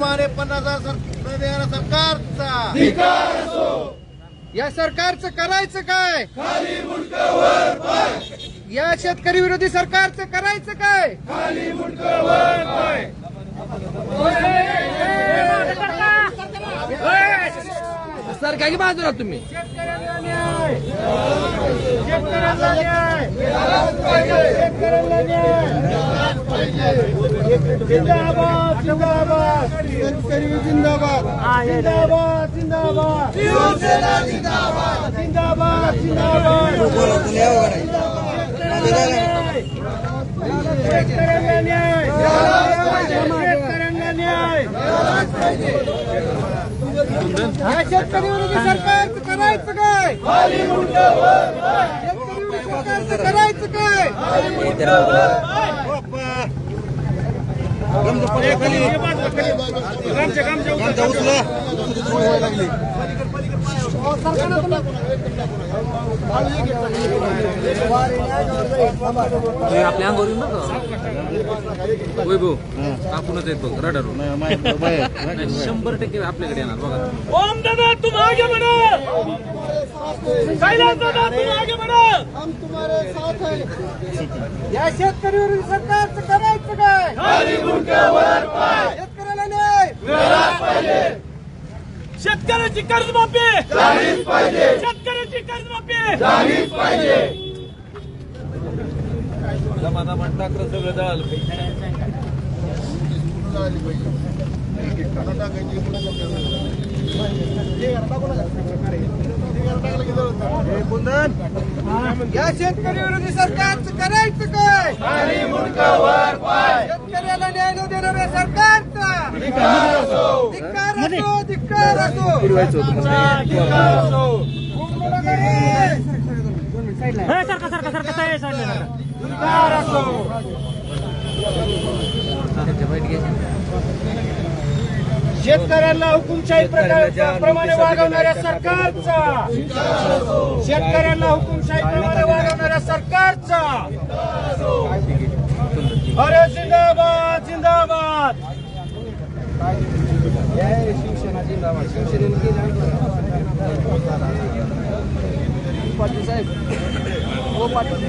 प्रमाणे पन्नास हजार सर- देणाऱ्या सरकारचा. या सरकारचं करायचं काय? या शेतकरी विरोधी सरकारचं करायचं काय? सर काय बाजूला तुम्ही. जिंदाबाद जिंदाबाद शेतकरी जिंदाबाद जिंदाबाद जिंदाबाद शिवसेना जिंदाबाद. जिंदाबाद शेतकऱ्यांना न्याय शेतकऱ्यांना न्याय शेतकरी सरकार करायचं काय सरकारचं करायचं काय आपल्या अंगावर वैभव आपणच आहेत बघ रडार शंभर टक्के आपल्याकडे येणार बघा. ओम दादा तुम आगे बढ़ो. बढ़ो. या शेतकरी विरोधी सरकारचं करायचं काय? शेतकऱ्याला न्याय. शेतकऱ्याची कर्जमाफी. शेतकऱ्याची कर्जमाफी. जमादामान टाकलं सगळं जळालं या शेतकरी विरोधी सरकारचं करायचं काय? शेतकऱ्याला न्याय न देणाऱ्या सरकारचा. धिक्कार असो. धिक्कार असो सरका सरका सरका साहेब साहेब शेतकऱ्यांना हुकुमशाही प्रमाणे वागवणाऱ्या सरकारचा. शेतकऱ्यांना हुकुमशाही प्रमाणे वागवणाऱ्या सरकारचा. अरे जिंदाबाद जिंदाबाद. शिवसेना जिंदाबाद शिवसेनेने पाटील साहेब हो पाटील.